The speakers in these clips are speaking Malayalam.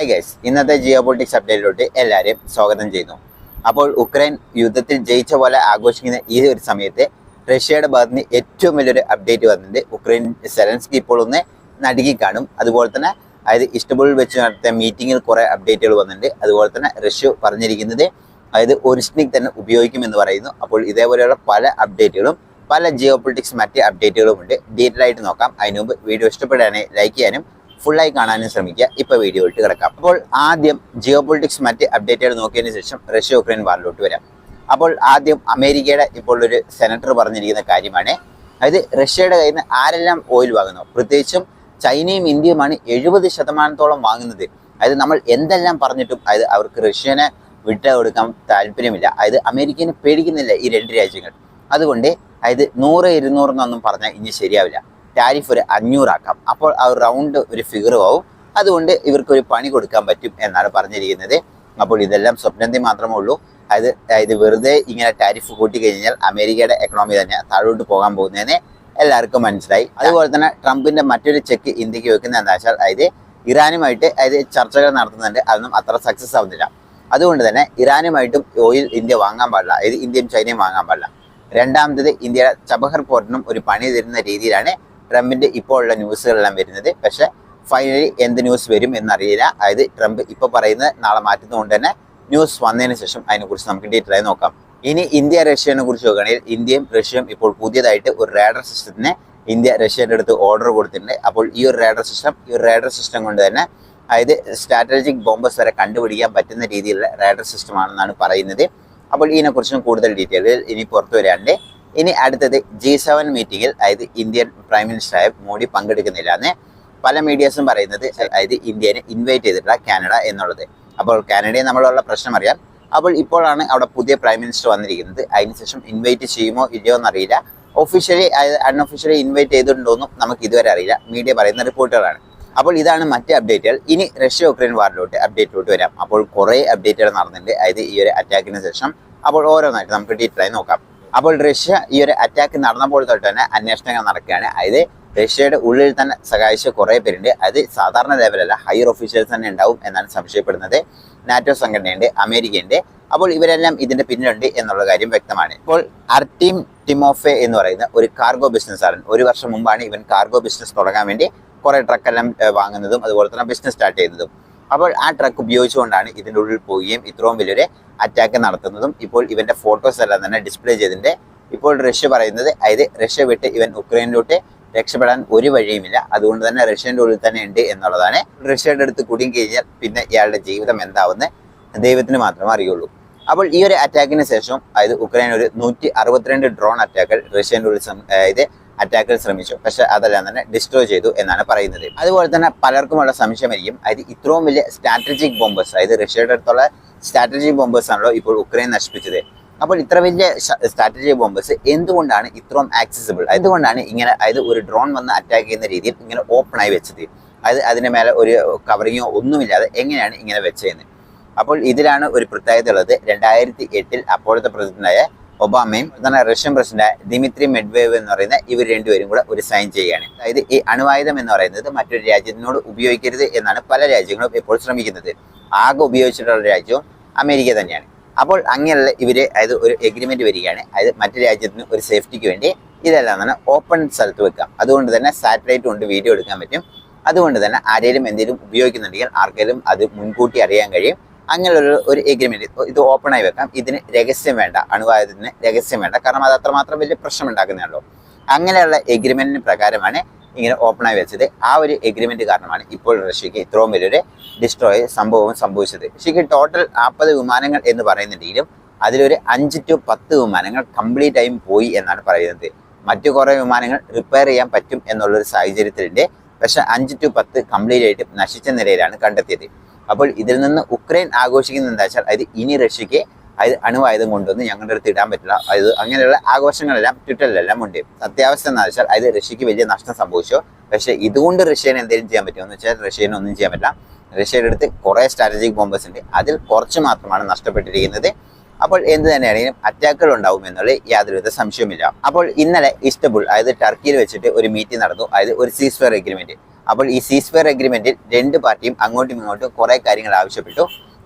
ഹായ് ഗൈസ് ഇന്നത്തെ ജിയോ പൊളിറ്റിക്സ് അപ്ഡേറ്റിലോട്ട് എല്ലാവരെയും സ്വാഗതം ചെയ്യുന്നു. അപ്പോൾ ഉക്രൈൻ യുദ്ധത്തിൽ ജയിച്ച പോലെ ആഘോഷിക്കുന്ന ഈ ഒരു സമയത്ത് റഷ്യയുടെ ഭാഗത്ത് ഏറ്റവും വലിയൊരു അപ്ഡേറ്റ് വന്നിട്ടുണ്ട്. ഉക്രൈൻ സെലൻസ്കി ഇപ്പോൾ ഒന്ന് നടുക്കി കാണും. അതുപോലെ തന്നെ അതായത് ഇഷ്ടബിൾ വെച്ച് നടത്തിയ മീറ്റിങ്ങിൽ കുറേ അപ്ഡേറ്റുകൾ വന്നിട്ടുണ്ട്. അതുപോലെ തന്നെ റഷ്യ പറഞ്ഞിരിക്കുന്നത് അതായത് ഒറിജിനിക് തന്നെ ഉപയോഗിക്കുമെന്ന് പറയുന്നു. അപ്പോൾ ഇതേപോലെയുള്ള പല അപ്ഡേറ്റുകളും പല ജിയോ പൊളിറ്റിക്സ് മറ്റ് അപ്ഡേറ്റുകളും ഉണ്ട്. ഡീറ്റെയിൽ ആയിട്ട് നോക്കാം. അതിനു മുമ്പ് വീഡിയോ ഇഷ്ടപ്പെടുകയാണെങ്കിൽ ലൈക്ക് ചെയ്യാനും ഫുള്ളായി കാണാനും ശ്രമിക്കുക. ഇപ്പൊ വീഡിയോ ഇട്ട് കിടക്കാം. അപ്പോൾ ആദ്യം ജിയോ പൊളിറ്റിക്സ് മറ്റ് അപ്ഡേറ്റുകൾ നോക്കിയതിനു ശേഷം റഷ്യ ഉക്രൈൻ വാറിലോട്ട് വരാം. അപ്പോൾ ആദ്യം അമേരിക്കയുടെ ഇപ്പോൾ ഒരു സെനറ്റർ പറഞ്ഞിരിക്കുന്ന കാര്യമാണ്. അതായത് റഷ്യയുടെ കയ്യിൽ നിന്ന് ആരെല്ലാം ഓയിൽ വാങ്ങുന്നു? പ്രത്യേകിച്ചും ചൈനയും ഇന്ത്യയുമാണ് എഴുപത് ശതമാനത്തോളം വാങ്ങുന്നത്. അതായത് നമ്മൾ എന്തെല്ലാം പറഞ്ഞിട്ടും അതായത് അവർക്ക് റഷ്യനെ വിട്ടു കൊടുക്കാൻ താല്പര്യമില്ല. അതായത് അമേരിക്കനെ പേടിക്കുന്നില്ല ഈ രണ്ട് രാജ്യങ്ങൾ. അതുകൊണ്ട് അതായത് നൂറ് ഇരുന്നൂറെന്നൊന്നും പറഞ്ഞാൽ ഇനി ശരിയാവില്ല. ടാരിഫ് ഒരു അഞ്ഞൂറാക്കാം. അപ്പോൾ ആ റൗണ്ട് ഒരു ഫിഗറും ആവും. അതുകൊണ്ട് ഇവർക്കൊരു പണി കൊടുക്കാൻ പറ്റും എന്നാണ് പറഞ്ഞിരിക്കുന്നത്. അപ്പോൾ ഇതെല്ലാം സ്വപ്നന്തി മാത്രമേ ഉള്ളൂ. അതായത് അതായത് വെറുതെ ഇങ്ങനെ ടാരിഫ് കൂട്ടി കഴിഞ്ഞാൽ അമേരിക്കയുടെ എക്കണോമി തന്നെ താഴോട്ട് പോകാൻ പോകുന്നതിനെ എല്ലാവർക്കും മനസ്സിലായി. അതുപോലെ തന്നെ ട്രംപിന്റെ മറ്റൊരു ചെക്ക് ഇന്ത്യയ്ക്ക് വെക്കുന്നത് എന്താ വെച്ചാൽ അതായത് ഇറാനുമായിട്ട് അതായത് ചർച്ചകൾ നടത്തുന്നുണ്ട്. അതൊന്നും അത്ര സക്സസ് ആവുന്നില്ല. അതുകൊണ്ട് തന്നെ ഇറാനുമായിട്ടും ഓയിൽ ഇന്ത്യ വാങ്ങാൻ പാടില്ല. അതായത് ഇന്ത്യയും ചൈനയും വാങ്ങാൻ പാടില്ല. രണ്ടാമത്തത് ഇന്ത്യയുടെ ചബഹർ പോർട്ടിനും ഒരു പണി തരുന്ന രീതിയിലാണ് ട്രംപിന്റെ ഇപ്പോഴുള്ള ന്യൂസുകളെല്ലാം വരുന്നത്. പക്ഷേ ഫൈനലി എന്ത് ന്യൂസ് വരും എന്നറിയില്ല. അതായത് ട്രംപ് ഇപ്പോൾ പറയുന്നത് നാളെ മാറ്റുന്നതുകൊണ്ട് തന്നെ ന്യൂസ് വന്നതിന് ശേഷം അതിനെക്കുറിച്ച് നമുക്ക് ഡീറ്റെയിൽ ആയി നോക്കാം. ഇനി ഇന്ത്യ റഷ്യനെ കുറിച്ച് നോക്കുകയാണെങ്കിൽ ഇന്ത്യയും റഷ്യയും ഇപ്പോൾ പുതിയതായിട്ട് ഒരു റേഡർ സിസ്റ്റത്തിന് ഇന്ത്യ റഷ്യയുടെ അടുത്ത് ഓർഡർ കൊടുത്തിട്ടുണ്ട്. അപ്പോൾ ഈ ഒരു റേഡർ സിസ്റ്റം ഈ ഒരു റേഡർ സിസ്റ്റം കൊണ്ട് തന്നെ അതായത് സ്ട്രാറ്റജിക് ബോംബസ് വരെ കണ്ടുപിടിക്കാൻ പറ്റുന്ന രീതിയിലുള്ള റേഡർ സിസ്റ്റം ആണെന്നാണ് പറയുന്നത്. അപ്പോൾ ഇതിനെക്കുറിച്ചും കൂടുതൽ ഡീറ്റെയിൽ ഇനി പുറത്തു വരാണ്ട് ഇനി അടുത്തത് ജി സെവൻ മീറ്റിംഗിൽ അതായത് ഇന്ത്യൻ പ്രൈം മിനിസ്റ്ററായ മോഡി പങ്കെടുക്കുന്നില്ല എന്ന് പല മീഡിയസും പറയുന്നത് അതായത് ഇന്ത്യനെ ഇൻവൈറ്റ് ചെയ്തിട്ടില്ല കാനഡ എന്നുള്ളത്. അപ്പോൾ കാനഡയെ നമ്മളുള്ള പ്രശ്നം അറിയാം. അപ്പോൾ ഇപ്പോഴാണ് അവിടെ പുതിയ പ്രൈം മിനിസ്റ്റർ വന്നിരിക്കുന്നത്. അതിനുശേഷം ഇൻവൈറ്റ് ചെയ്യുമോ ഇല്ലയോ എന്നറിയില്ല. ഒഫീഷ്യലി അൺഒഫീഷ്യലി ഇൻവൈറ്റ് ചെയ്തിട്ടുണ്ടോന്നും നമുക്ക് ഇതുവരെ അറിയില്ല. മീഡിയ പറയുന്ന റിപ്പോർട്ടുകളാണ്. അപ്പോൾ ഇതാണ് മറ്റ് അപ്ഡേറ്റുകൾ ഇനി റഷ്യ ഉക്രൈൻ വാറിലോട്ട് അപ്ഡേറ്റിലോട്ട് വരാം. അപ്പോൾ കുറേ അപ്ഡേറ്റുകൾ നടന്നിട്ടുണ്ട്. അതായത് ഈ ഒരു അറ്റാക്കിന് ശേഷം. അപ്പോൾ ഓരോന്നായിട്ട് നമുക്ക് ഡീറ്റെയിൽ ആയി നോക്കാം. അപ്പോൾ റഷ്യ ഈ ഒരു അറ്റാക്ക് നടന്നപ്പോൾ തൊട്ട് തന്നെ അന്വേഷണങ്ങൾ നടക്കുകയാണ്. അതായത് റഷ്യയുടെ ഉള്ളിൽ തന്നെ സഹായിച്ച കുറേ പേരുണ്ട്. അത് സാധാരണ ലെവലല്ല ഹയർ ഒഫീഷ്യൽസ് തന്നെ ഉണ്ടാവും എന്നാണ് സംശയപ്പെടുന്നത്. നാറ്റോ സംഘടനയുണ്ട് അമേരിക്കയുണ്ട്. അപ്പോൾ ഇവരെല്ലാം ഇതിന്റെ പിന്നിലുണ്ട് എന്നുള്ള കാര്യം വ്യക്തമാണ്. ഇപ്പോൾ അർട്ടീം ടിമോഫെ എന്ന് പറയുന്ന ഒരു കാർഗോ ബിസിനസ്സുകാരൻ ഒരു വർഷം മുമ്പാണ് ഇവൻ കാർഗോ ബിസിനസ് തുടങ്ങാൻ വേണ്ടി കുറേ ട്രക്കെല്ലാം വാങ്ങുന്നതും അതുപോലെ തന്നെ ബിസിനസ് സ്റ്റാർട്ട് ചെയ്യുന്നതും. അപ്പോൾ ആ ട്രക്ക് ഉപയോഗിച്ചുകൊണ്ടാണ് ഇതിന്റെ ഉള്ളിൽ പോവുകയും ഇത്രയും വലിയൊരു അറ്റാക്ക് നടത്തുന്നതും ഇപ്പോൾ ഇവന്റെ ഫോട്ടോസ് എല്ലാം തന്നെ ഡിസ്പ്ലേ ചെയ്തിട്ടുണ്ട് ഇപ്പോൾ റഷ്യ പറയുന്നത്. അതായത് റഷ്യ വിട്ട് ഇവൻ ഉക്രൈനിലോട്ട് രക്ഷപ്പെടാൻ ഒരു വഴിയുമില്ല. അതുകൊണ്ട് തന്നെ റഷ്യന്റെ ഉള്ളിൽ തന്നെ ഉണ്ട് എന്നുള്ളതാണ്. റഷ്യയുടെ അടുത്ത് കുടുങ്ങി കഴിഞ്ഞാൽ പിന്നെ ഇയാളുടെ ജീവിതം എന്താവുന്ന ദൈവത്തിന് മാത്രമേ അറിയുള്ളൂ. അപ്പോൾ ഈ ഒരു അറ്റാക്കിന് ശേഷം അതായത് ഉക്രൈൻ ഒരു നൂറ്റി അറുപത്തിരണ്ട് ഡ്രോൺ അറ്റാക്കുകൾ റഷ്യന്റെ ഉള്ളിൽ സം- അറ്റാക്കുകൾ ശ്രമിച്ചു. പക്ഷെ അതെല്ലാം തന്നെ ഡിസ്ട്രോയ് ചെയ്തു എന്നാണ് പറയുന്നത്. അതുപോലെ തന്നെ പലർക്കുമുള്ള സംശയമായിരിക്കും. അതായത് ഇത്രയും വലിയ സ്ട്രാറ്റജിക് ബോംബേഴ്സ് അതായത് റഷ്യയുടെ അടുത്തുള്ള സ്ട്രാറ്റജിക് ബോംബേഴ്സ് ആണല്ലോ ഇപ്പോൾ ഉക്രൈൻ നശിപ്പിച്ചത്. അപ്പോൾ ഇത്ര വലിയ സ്ട്രാറ്റജിക് ബോംബേഴ്സ് എന്തുകൊണ്ടാണ് ഇത്രയും ആക്സസിബിൾ അതുകൊണ്ടാണ് ഇങ്ങനെ അതായത് ഒരു ഡ്രോൺ വന്ന് അറ്റാക്ക് ചെയ്യുന്ന രീതിയിൽ ഇങ്ങനെ ഓപ്പൺ ആയി വെച്ചത്. അതായത് അതിന് മേലെ ഒരു കവറിങ്ങോ ഒന്നുമില്ലാതെ എങ്ങനെയാണ് ഇങ്ങനെ വെച്ചതെന്ന്. അപ്പോൾ ഇതിലാണ് ഒരു പ്രത്യേകത ഉള്ളത്. രണ്ടായിരത്തി എട്ടിൽ അപ്പോഴത്തെ പ്രസിഡന്റായ ഒബാമയും തന്നെ റഷ്യൻ പ്രസിഡന്റ് ദിമിത്രി മെഡ്വേവ് എന്ന് പറയുന്ന ഇവർ രണ്ടുപേരും കൂടെ ഒരു സൈൻ ചെയ്യുകയാണ്. അതായത് ഈ അണുവായുധം എന്ന് പറയുന്നത് മറ്റൊരു രാജ്യത്തിനോട് ഉപയോഗിക്കരുത് എന്നാണ് പല രാജ്യങ്ങളും ഇപ്പോൾ ശ്രമിക്കുന്നത്. ആകെ ഉപയോഗിച്ചിട്ടുള്ള രാജ്യവും അമേരിക്ക തന്നെയാണ്. അപ്പോൾ അങ്ങനെയുള്ള ഇവർ അതായത് ഒരു എഗ്രിമെന്റ് വരികയാണ്. അതായത് മറ്റു രാജ്യത്തിന് ഒരു സേഫ്റ്റിക്ക് വേണ്ടി ഇതെല്ലാം തന്നെ ഓപ്പൺ സ്ഥലത്ത് വെക്കാം. അതുകൊണ്ട് തന്നെ സാറ്റലൈറ്റ് കൊണ്ട് വീഡിയോ എടുക്കാൻ പറ്റും. അതുകൊണ്ട് തന്നെ ആരെങ്കിലും എന്തെങ്കിലും ഉപയോഗിക്കുന്നുണ്ടെങ്കിൽ ആർക്കെങ്കിലും അത് മുൻകൂട്ടി അറിയാൻ കഴിയും. അങ്ങനെയുള്ള ഒരു എഗ്രിമെന്റ് ഇത് ഓപ്പൺ ആയി വെക്കാം. ഇതിന് രഹസ്യം വേണ്ട അണുവായുധത്തിന് രഹസ്യം വേണ്ട. കാരണം അത് അത്രമാത്രം വലിയ പ്രശ്നം ഉണ്ടാക്കുന്നതാണല്ലോ അങ്ങനെയുള്ള എഗ്രിമെന്റിന് പ്രകാരമാണ് ഇങ്ങനെ ഓപ്പൺ ആയി വെച്ചത്. ആ ഒരു എഗ്രിമെന്റ് കാരണമാണ് ഇപ്പോൾ റഷ്യക്ക് ഇത്രയും വലിയൊരു ഡിസ്ട്രോയ് സംഭവം സംഭവിച്ചത്. റഷ്യക്ക് ടോട്ടൽ നാൽപ്പത് വിമാനങ്ങൾ എന്ന് പറയുന്നുണ്ടെങ്കിലും അതിലൊരു അഞ്ച് ടു പത്ത് വിമാനങ്ങൾ കംപ്ലീറ്റ് ആയും പോയി എന്നാണ് പറയുന്നത്. മറ്റു കുറേ വിമാനങ്ങൾ റിപ്പയർ ചെയ്യാൻ പറ്റും എന്നുള്ളൊരു സാഹചര്യത്തിലുണ്ട്. പക്ഷെ അഞ്ച് ടു പത്ത് കംപ്ലീറ്റ് ആയിട്ട് നശിച്ച നിലയിലാണ് കണ്ടെത്തിയത്. അപ്പോൾ ഇതിൽ നിന്ന് ഉക്രൈൻ ആഘോഷിക്കുന്നത് എന്താ വെച്ചാൽ അത് ഇനി റഷ്യക്ക് അത് അണുവായുധം കൊണ്ടുവന്ന് ഞങ്ങളുടെ അടുത്ത് ഇടാൻ പറ്റില്ല. അത് അങ്ങനെയുള്ള ആഘോഷങ്ങളെല്ലാം ട്വിറ്ററിലെല്ലാം ഉണ്ട്. സത്യാവസ്ഥ എന്ന് വെച്ചാൽ അത് റഷ്യക്ക് വലിയ നഷ്ടം സംഭവിച്ചു. പക്ഷെ ഇതുകൊണ്ട് റഷ്യനെ എന്തെങ്കിലും ചെയ്യാൻ പറ്റുമോ? എന്ന് വെച്ചാൽ റഷ്യനെ ഒന്നും ചെയ്യാൻ പറ്റില്ല. റഷ്യയുടെ അടുത്ത് കുറേ സ്ട്രാറ്റജിക് ബോംബേഴ്സ് ഉണ്ട്. അതിൽ കുറച്ച് മാത്രമാണ് നഷ്ടപ്പെട്ടിരിക്കുന്നത്. അപ്പോൾ എന്ത് തന്നെയാണെങ്കിലും അറ്റാക്കുകൾ ഉണ്ടാവും എന്നുള്ള യാതൊരുവിധ സംശയവുമില്ല. അപ്പോൾ ഇന്നലെ ഇഷ്ടബുൾ അതായത് ടർക്കിയിൽ വെച്ചിട്ട് ഒരു മീറ്റിംഗ് നടന്നു. അതായത് ഒരു സീസ് ഫയർ എഗ്രിമെന്റ് അപ്പോൾ ഈ സീസ്ഫെയർ അഗ്രിമെന്റിൽ രണ്ട് പാർട്ടിയും അങ്ങോട്ടും ഇങ്ങോട്ടും കുറേ കാര്യങ്ങൾ ആവശ്യപ്പെട്ടു.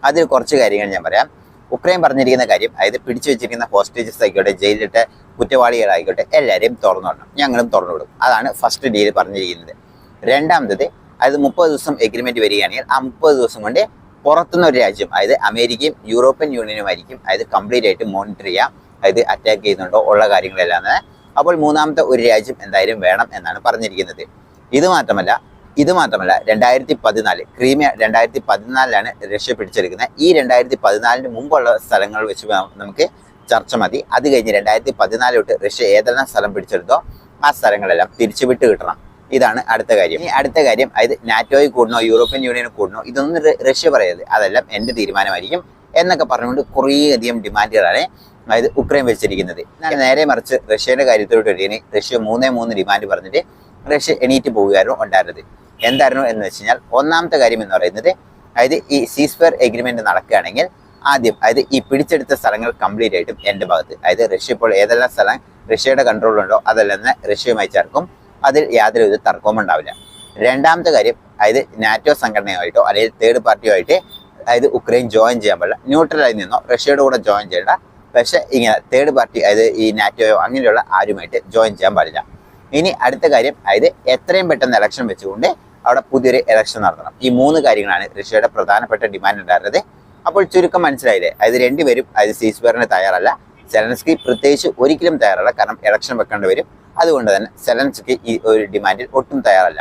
അതിൽ കുറച്ച് കാര്യങ്ങൾ ഞാൻ പറയാം. ഉക്രൈൻ പറഞ്ഞിരിക്കുന്ന കാര്യം അതായത് പിടിച്ചു വെച്ചിരിക്കുന്ന ഹോസ്റ്റേജസ് ആയിക്കോട്ടെ ജയിലിട്ട് കുറ്റവാളികളായിക്കോട്ടെ എല്ലാവരെയും തുറന്നു വിടണം. ഞങ്ങളും തുറന്നു വിടും. അതാണ് ഫസ്റ്റ് ഡീൽ പറഞ്ഞിരിക്കുന്നത്. രണ്ടാമത്തത് അതായത് മുപ്പത് ദിവസം എഗ്രിമെന്റ് വരികയാണെങ്കിൽ ആ മുപ്പത് ദിവസം കൊണ്ട് പുറത്തുനിന്ന് ഒരു രാജ്യം അതായത് അമേരിക്കയും യൂറോപ്യൻ യൂണിയനുമായിരിക്കും അതായത് കംപ്ലീറ്റ് ആയിട്ട് മോണിറ്റർ ചെയ്യാം. അതായത് അറ്റാക്ക് ചെയ്യുന്നുണ്ടോ ഉള്ള കാര്യങ്ങളെല്ലാം അപ്പോൾ മൂന്നാമത്തെ ഒരു രാജ്യം എന്തായാലും വേണം എന്നാണ് പറഞ്ഞിരിക്കുന്നത്. ഇത് മാത്രമല്ല ഇത് മാത്രമല്ല രണ്ടായിരത്തി പതിനാല് ക്രീമിയ രണ്ടായിരത്തി പതിനാലിലാണ് റഷ്യ പിടിച്ചെടുക്കുന്നത്. ഈ രണ്ടായിരത്തി പതിനാലിന് മുമ്പുള്ള സ്ഥലങ്ങൾ വെച്ച് നമുക്ക് ചർച്ച മതി. അത് കഴിഞ്ഞ് രണ്ടായിരത്തി പതിനാല് തൊട്ട് റഷ്യ ഏതെല്ലാം സ്ഥലം പിടിച്ചെടുത്തോ ആ സ്ഥലങ്ങളെല്ലാം തിരിച്ചു വിട്ട് കിട്ടണം. ഇതാണ് അടുത്ത കാര്യം. ഈ അടുത്ത കാര്യം അതായത് നാറ്റോയിൽ കൂടണോ യൂറോപ്യൻ യൂണിയനിൽ കൂടണോ ഇതൊന്നും റഷ്യ പറയരുത്. അതെല്ലാം എന്റെ തീരുമാനമായിരിക്കും എന്നൊക്കെ പറഞ്ഞുകൊണ്ട് കുറേയധികം ഡിമാൻഡുകളാണ് അതായത് ഉക്രൈൻ വെച്ചിരിക്കുന്നത്. നേരെ മറിച്ച് റഷ്യയുടെ കാര്യത്തിലോട്ട് വരികയാണ്. റഷ്യ മൂന്നേ മൂന്ന് ഡിമാൻഡ് പറഞ്ഞിട്ട് റഷ്യ എണീറ്റ് പോവുകയായിരുന്നു ഉണ്ടായിരുന്നത്. എന്തായിരുന്നു എന്ന് വെച്ച് കഴിഞ്ഞാൽ ഒന്നാമത്തെ കാര്യം എന്ന് പറയുന്നത് അതായത് ഈ സീസ്ഫെയർ എഗ്രിമെന്റ് നടക്കുകയാണെങ്കിൽ ആദ്യം അതായത് ഈ പിടിച്ചെടുത്ത സ്ഥലങ്ങൾ കംപ്ലീറ്റ് ആയിട്ടും എന്റെ ഭാഗത്ത്. അതായത് റഷ്യ ഇപ്പോൾ ഏതെല്ലാം സ്ഥലം റഷ്യയുടെ കൺട്രോളുണ്ടോ അതെല്ലാം റഷ്യയുമായി ചേർക്കും. അതിൽ യാതൊരു വിധ തർക്കവും ഉണ്ടാവില്ല. രണ്ടാമത്തെ കാര്യം അതായത് നാറ്റോ സംഘടനയുമായിട്ടോ അല്ലെങ്കിൽ തേർഡ് പാർട്ടിയുമായിട്ട് അതായത് ഉക്രൈൻ ജോയിൻ ചെയ്യാൻ പാടില്ല. ന്യൂട്രലായി നിന്നോ റഷ്യയുടെ കൂടെ ജോയിൻ ചെയ്യേണ്ട. പക്ഷേ ഇങ്ങനെ തേർഡ് പാർട്ടി അതായത് ഈ നാറ്റോയോ അങ്ങനെയുള്ള ആരുമായിട്ട് ജോയിൻ ചെയ്യാൻ പാടില്ല. ഇനി അടുത്ത കാര്യം അതായത് എത്രയും പെട്ടെന്ന് ഇലക്ഷൻ വെച്ചുകൊണ്ട് അവിടെ പുതിയൊരു ഇലക്ഷൻ നടത്തണം. ഈ മൂന്ന് കാര്യങ്ങളാണ് റഷ്യയുടെ പ്രധാനപ്പെട്ട ഡിമാൻഡ് ഉണ്ടായിരുന്നത്. അപ്പോൾ ചുരുക്കം മനസ്സിലായില്ലേ? അതായത് രണ്ടുപേരും അതായത് സീസ്വറിന് തയ്യാറല്ല. സെലൻസ്കി പ്രത്യേകിച്ച് ഒരിക്കലും തയ്യാറല്ല. കാരണം ഇലക്ഷൻ വെക്കേണ്ടി വരും. അതുകൊണ്ട് തന്നെ സെലൻസ്കി ഈ ഒരു ഡിമാൻഡിൽ ഒട്ടും തയ്യാറല്ല.